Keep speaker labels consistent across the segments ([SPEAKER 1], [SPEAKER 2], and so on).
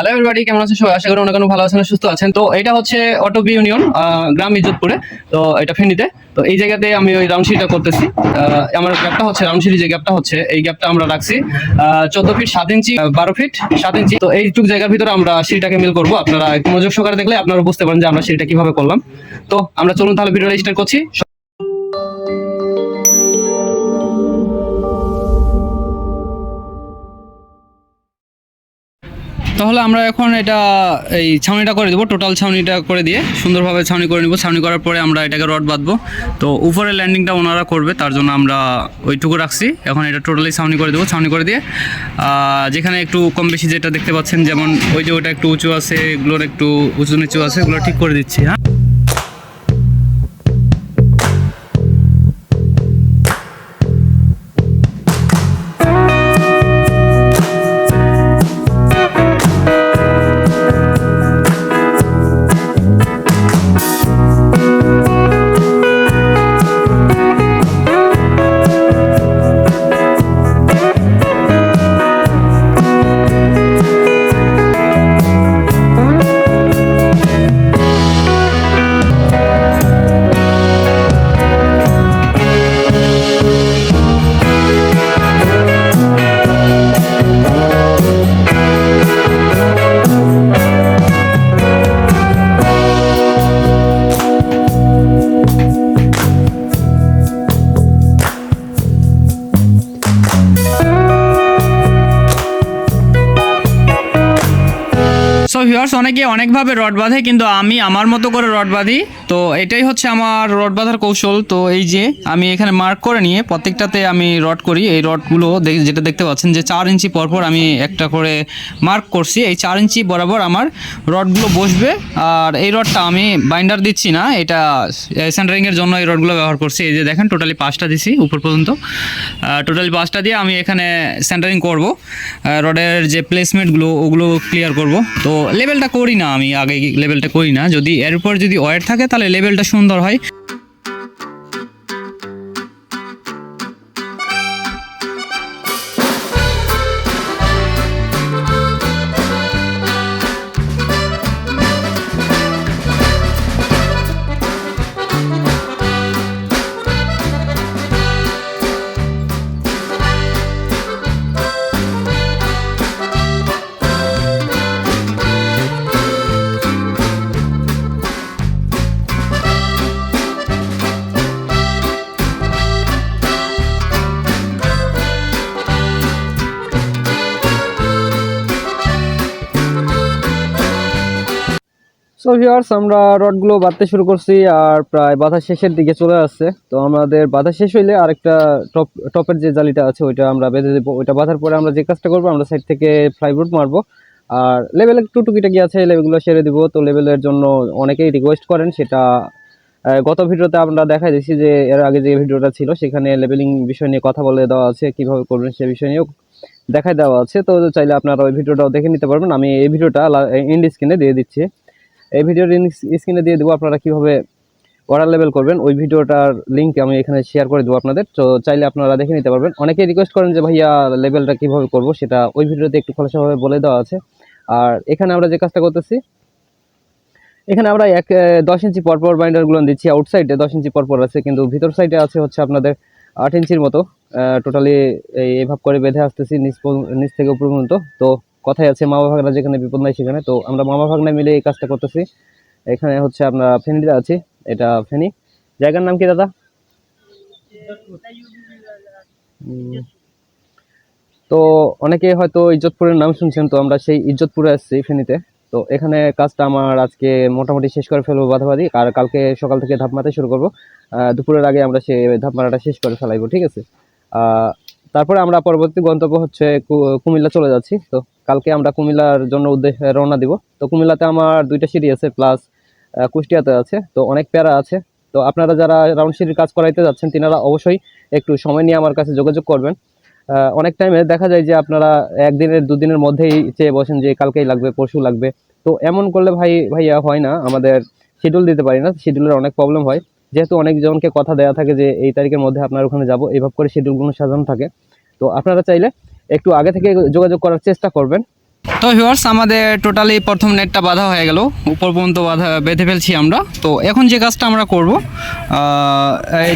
[SPEAKER 1] Hello কেমন আছেন সবাই? আশা করি অনেক ভালো আছেন, সুস্থ আছেন। তো এটা হচ্ছে অটোবি ইউনিয়ন গ্রাম ইজ্জতপুরে তো এটা ফেনীতে। তো এই জায়গাতে আমি ওই করতেছি। আমার গ্যাপটা হচ্ছে রাউন্ড সিটি যে গ্যাপটা হচ্ছে, এই গ্যাপটা আমরা রাখছি। চোদ্দ ফিট, সাত ইঞ্চি বারো ফিট, সাত ইঞ্চি। তো এইটুক জায়গার ভিতরে আমরা সিঁড়িটাকে মিল করব। আপনারা একটু মনোযোগ সহকারে দেখলে আপনারা বুঝতে পারেন যে আমরা সিঁড়িটা কীভাবে করলাম। তো আমরা চলুন তাহলে ভিডিওটা স্টার্ট করছি। তাহলে আমরা এখন এটা এই ছাউনিটা করে দেবো টোটাল ছাউনিটা করে দিয়ে সুন্দরভাবে ছাউনি করে নিব। ছাউনি করার পরে আমরা এটাকে রড বাঁধবো। তো উপরে ল্যান্ডিংটা ওনারা করবে, তার জন্য আমরা ওইটুকু রাখছি। এখন এটা টোটালি ছাউনি করে দেবো, ছাউনি করে দিয়ে যেখানে একটু কম বেশি যেটা দেখতে পাচ্ছেন, যেমন ওই যে ওটা একটু উঁচু আছে, এগুলোর একটু উঁচু নিচু আছে এগুলো ঠিক করে দিচ্ছি হ্যাঁ। ভিউয়ার্স অনেকে অনেকভাবে রড বাঁধে, কিন্তু আমি আমার মতো করে রড বাঁধি। তো এটাই হচ্ছে আমার রড বাঁধার কৌশল। তো এই যে, আমি এখানে মার্ক করে নিয়ে প্রত্যেকটাতে আমি রড করি। এই রডগুলো যেটা দেখতে পাচ্ছেন যে চার ইঞ্চি পরপর আমি একটা করে মার্ক করছি। এই চার ইঞ্চি বরাবর আমার রডগুলো বসবে। আর এই রডটা আমি বাইন্ডার দিচ্ছি না। এটা সেন্টারিংয়ের জন্য এই রডগুলো ব্যবহার করছি। এই যে দেখেন টোটালি পাঁচটা দিছি উপর পর্যন্ত। টোটালি পাঁচটা দিয়ে আমি এখানে সেন্টারিং করব। রডের যে প্লেসমেন্টগুলো ওগুলো ক্লিয়ার করব। তো লেভেলটা করি না আমি, আগে লেভেলটা করি না। যদি এরপর যদি ওয়ার থাকে, তাহলে লেভেলটা সুন্দর হয়।
[SPEAKER 2] সো আমরা রডগুলো বাঁধতে শুরু করছি আর প্রায় বাঁধা শেষের দিকে চলে আসছে। তো আমাদের বাঁধা শেষ হইলে আরেকটা টপ, টপের যে জালিটা আছে, ওইটা আমরা বেঁধে দেবো। ওইটা বাঁধার পরে আমরা যে কাজটা করব, আমরা সাইড থেকে ফ্লাইবোর্ড মারবো। আর লেভেল একটু টুকিটাকি আছে লেভেলগুলো সেরে দিব। তো লেভেলের জন্য অনেকেই রিকোয়েস্ট করেন, সেটা গত ভিডিওতে আমরা দেখাই দিয়েছি যে, এর আগে যে ভিডিওটা ছিল, সেখানে লেভেলিং বিষয় নিয়ে কথা বলে দেওয়া আছে, কীভাবে করবেন সে বিষয় নিয়েও দেখাই দেওয়া আছে। তো চাইলে আপনারা ওই ভিডিওটাও দেখে নিতে পারবেন। আমি এই ভিডিওটা ইন্ড স্ক্রিনে দিয়ে দিচ্ছি। এই ভিডিওর স্ক্রিনে দিয়ে দেবো আপনারা কীভাবে অর্ডার লেভেল করবেন। ওই ভিডিওটার লিঙ্ক আমি এখানে শেয়ার করে দেবো আপনাদের। তো চাইলে আপনারা দেখে নিতে পারবেন। অনেকেই রিকোয়েস্ট করেন যে, ভাইয়া লেভেলটা কীভাবে করব? সেটা ওই ভিডিওতে একটু খোলাসাভাবে বলে দেওয়া আছে। আর এখানে আমরা যে কাজটা করতেছি, এখানে আমরা এক দশ ইঞ্চি পরপর বাইন্ডারগুলো দিচ্ছি। আউটসাইডে দশ ইঞ্চি পরপর আছে, কিন্তু ভিতর সাইডে আছে হচ্ছে আপনাদের আট ইঞ্চির মতো। টোটালি এইভাব করে বেঁধে আসতেছি, নিচ নিচ থেকে উপর পর্যন্ত। তো কথাই আছে মামা ভাগনা যেখানে বিপদ নাই সেখানে। তো আমরা মামা ভাগনা মিলে এই কাজটা করতেছি। এখানে হচ্ছে আমরা ফেনীতে আছি, এটা ফেনী। জায়গার নাম কি দাদা? তো অনেকে হয়তো ইজ্জতপুরের নাম শুনছেন, তো আমরা সেই ইজ্জতপুরে আসছি ফেনীতে। তো এখানে কাজটা আমার আজকে মোটামুটি শেষ করে ফেলব বাধাবাধি, আর কালকে সকাল থেকে ধাপ মারতে শুরু করব। দুপুরের আগে আমরা সেই ধাপ মারাটা শেষ করে ফেলাইবো, ঠিক আছে? তারপরে আমরা পরবর্তী গন্তব্য হচ্ছে কুমিল্লা চলে যাচ্ছি। তো কালকে আমরা কুমিল্লার জন্য উদ্দেশ্যে রওনা দিব। তো কুমিল্লাতে আমার দুইটা সিঁড়ি আছে প্লাস কুষ্টিয়াতে আছে। তো অনেক প্যারা আছে। তো আপনারা যারা রাউন্ড সিঁড়ির কাজ করাইতে যাচ্ছেন, তিনারা অবশ্যই একটু সময় নিয়ে আমার কাছে যোগাযোগ করবেন। অনেক টাইমে দেখা যায় যে আপনারা একদিনের, দুদিনের মধ্যেই চেয়ে বসেন যে কালকেই লাগবে, পরশু লাগবে। তো এমন করলে ভাই, ভাইয়া হয় না। আমাদের শিডিউল দিতে পারি না। শিডিউলের অনেক প্রবলেম হয়। যেহেতু অনেকজনকে কথা দেওয়া থাকে যে এই তারিখের মধ্যে আপনার ওখানে যাব এইভাবে করে শিডিউলগুলো সাজানো থাকে। তো আপনারা চাইলে একটু আগে থেকে যোগাযোগ করার চেষ্টা করবেন। তো ভিউয়ার্স আমাদের টোটালি প্রথম নেটটা বাধা হয়ে গেল। উপর পর্যন্ত বাঁধা, বেঁধে ফেলছি আমরা। তো এখন যে কাজটা আমরা করব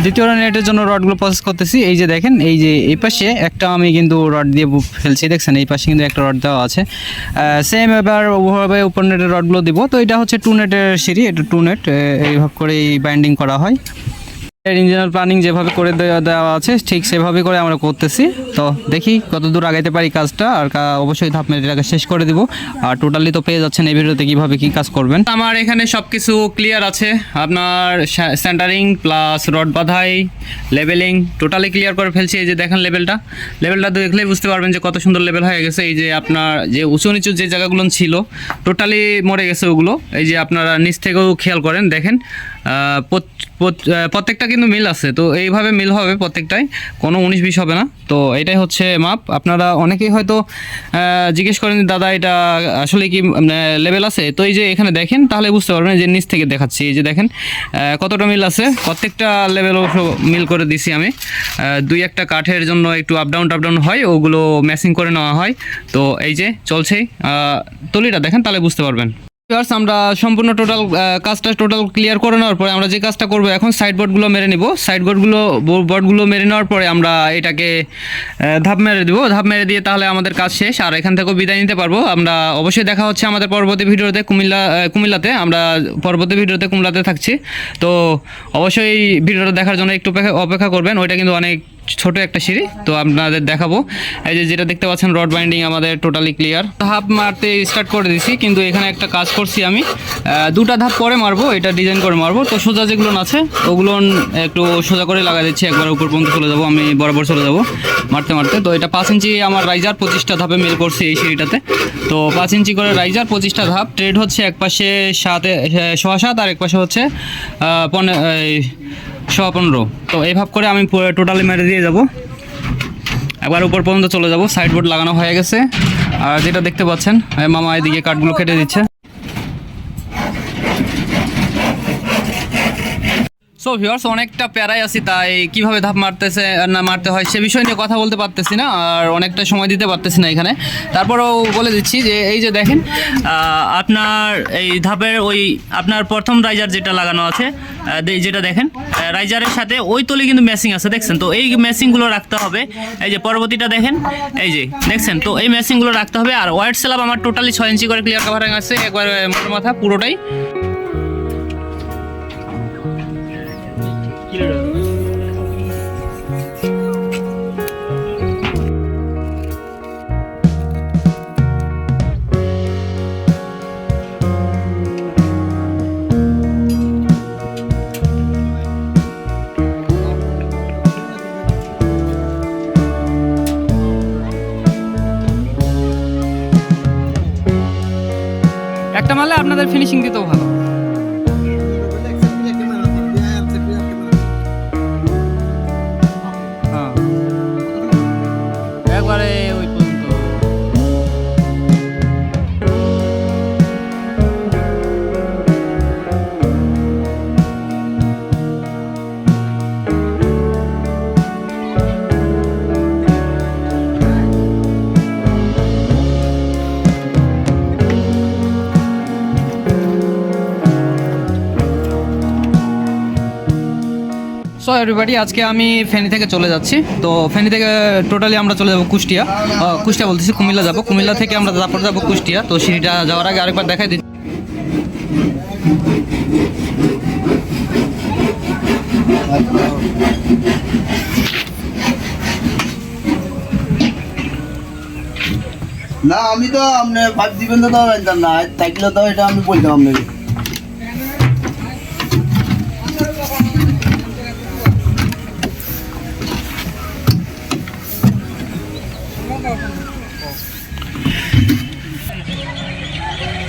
[SPEAKER 2] দ্বিতীয় নেটের জন্য রডগুলো প্রসেস করতেছি। এই যে দেখেন, এই যে এই পাশে একটা আমি কিন্তু রড দিয়ে ফেলছি। দেখছেন, এই পাশে কিন্তু একটা রড দেওয়া আছে। সেম এবার ওভাবে উপর নেটের রডগুলো দিব। তো এটা হচ্ছে টু নেটের সিঁড়ি। এটা টু নেট এইভাবে করে বাইন্ডিং করা হয়। ইঞ্জিনিয়ার প্ল্যানিং যেভাবে করে দেওয়া আছে, ঠিক সেভাবে করে আমরা করতেছি। তো দেখি কত দূর আগাইতে পারি কাজটা, আর অবশ্যই ধাপ মেরেটাকে শেষ করে দিব। আর টোটালি তো পেয়ে যাচ্ছেন এই ভিডিওতে কীভাবে কি কাজ করবেন। আমার এখানে সব কিছু ক্লিয়ার আছে। আপনার সেন্টারিং প্লাস রড বাঁধাই লেভেলিং টোটালি ক্লিয়ার করে ফেলছি। এই যে দেখেন লেভেলটা লেভেলটা দেখলেই বুঝতে পারবেন যে কত সুন্দর লেভেল হয়ে গেছে। এই যে আপনার যে উঁচু নিচু যে জায়গাগুলো ছিল টোটালি মরে গেছে ওগুলো। এই যে আপনারা নিচ থেকেও খেয়াল করেন, দেখেন প্রত্যেকটা কিন্তু মিল আছে, তো এইভাবে মিল হবে প্রত্যেকটাই, কোনো উনিশ বিশ হবে না। তো এটাই হচ্ছে মাপ। আপনারা অনেকেই হয়তো জিজ্ঞেস করেন দাদা, এটা আসলে কি লেভেল আছে? তো এই যে এখানে দেখেন, তাহলে বুঝতে পারবেন যে নিচ থেকে দেখাচ্ছি। এই যে দেখেন কতটা মিল আছে। প্রত্যেকটা লেভেল মিল করে দিছি আমি। দুই একটা কাঠের জন্য একটু আপ ডাউন টাপ ডাউন হয়, ওগুলো ম্যাচিং করে নেওয়া হয়। তো এই যে চলছেই। তলিটা দেখেন, তাহলে বুঝতে পারবেন। Viewers, আমরা সম্পূর্ণ টোটাল কাজটা টোটাল ক্লিয়ার করে নেওয়ার পরে আমরা যে কাজটা করব এখন সাইড বোর্ডগুলো মেরে নিব। সাইড বোর্ডগুলো মেরে নেওয়ার পরে আমরা এটাকে ধাপ মেরে দেবো। ধাপ মেরে দিয়ে তাহলে আমাদের কাজ শেষ। আর এখান থেকেও বিদায় নিতে পারব। আমরা অবশ্যই দেখা হচ্ছে আমাদের পরবর্তী ভিডিওতে কুমিল্লা কুমিল্লাতে। আমরা পরবর্তী ভিডিওতে কুমিল্লাতে থাকছি। তো অবশ্যই ভিডিওটা দেখার জন্য একটু অপেক্ষা করবেন। ওইটা কিন্তু অনেক ছোট একটা সিঁড়ি তো আপনাদের দেখাবো। এই যে যেটা দেখতে পাচ্ছেন রড বাইন্ডিং আমাদের টোটালি ক্লিয়ার ধাপ মারতে স্টার্ট করে দিছি কিন্তু এখানে একটা কাজ করছি আমি। দুটা ধাপ পরে মারবো এটা ডিজাইন করে মারবো। তো সোজা যেগুলো আছে ওগুলো একটু সোজা করে লাগাই দিচ্ছি একবার উপর পর্যন্ত চলে যাব আমি বরাবর চলে যাব মারতে মারতে। তো এটা পাঁচ ইঞ্চি আমার রাইজার পঁচিশটা ধাপে মিল করছি এই সিঁড়িটাতে। তো পাঁচ ইঞ্চি করে রাইজার পঁচিশটা ধাপ ট্রেড হচ্ছে এক পাশে সাতে সোয়া সাত আর এক পাশে হচ্ছে আহ, পনে পনেরো। তো এইভাবে করে আমি টোটালি মেরে দিয়ে যাব। একবার উপর পর্যন্ত চলে যাব। সাইডবোর্ড লাগানো হয়ে গেছে। আর যেটা দেখতে পাচ্ছেন মামা এদিকে কাঠগুলো কেটে দিচ্ছে। সো ভিউয়ার্স অনেকটা প্যারাই আছি, তাই কীভাবে ধাপ মারতেছে না মারতে হয়, সে বিষয় নিয়ে কথা বলতে পারতেছি না, আর অনেকটা সময় দিতে পারতেছি না এখানে। তারপরেও বলে দিচ্ছি যে, এই যে দেখেন আপনার এই ধাপের ওই, আপনার প্রথম রাইজার যেটা লাগানো আছে যেটা দেখেন রাইজারের সাথে ওই তলে কিন্তু ম্যাচিং আছে, দেখছেন? তো এই ম্যাচিংগুলো রাখতে হবে, এই যে পরবর্তীটা দেখেন, এই যে, দেখছেন? তো এই ম্যাচিংগুলো রাখতে হবে, আর ওয়াইট স্ল্যাব আমার টোটালি ছয় ইঞ্চি করে ক্লিয়ার কাভারিং আছে, একবার মোটর মাথা, পুরোটাই মারলে আপনাদের ফিনিশিং দিতেও ভালো। এভরিবাডি আজকে আমি ফেনী থেকে চলে যাচ্ছি। তো ফেনী থেকে টোটালি আমরা চলে যাব কুষ্টিয়া। কুষ্টিয়া বলতেছি, কুমিল্লা যাব। কুমিল্লা থেকে আমরা তারপর যাব কুষ্টিয়া। তো সিঁড়িটা যাওয়ার আগে আরেকবার দেখাই দিচ্ছি
[SPEAKER 3] না, আমি তো আপনি ভাত দিবেন তো তাও না। থাকলে তো এটা আমি বলতাম আপনাকে।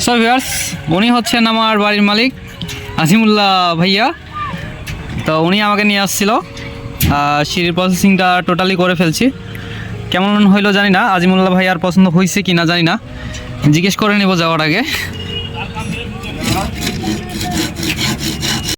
[SPEAKER 2] সো ভিউয়ার্স উনি হচ্ছেন আমার বাড়ির মালিক আজিমুল্লাহ ভাইয়া। তো উনি আমাকে নিয়ে আসছিল। সিঁড়ির প্রসেসিংটা টোটালি করে ফেলছি। কেমন হইল জানি না, আজিমুল্লাহ ভাইয়ার পছন্দ হয়েছে কি না জানি না। জিজ্ঞেস করে নেব যাওয়ার আগে।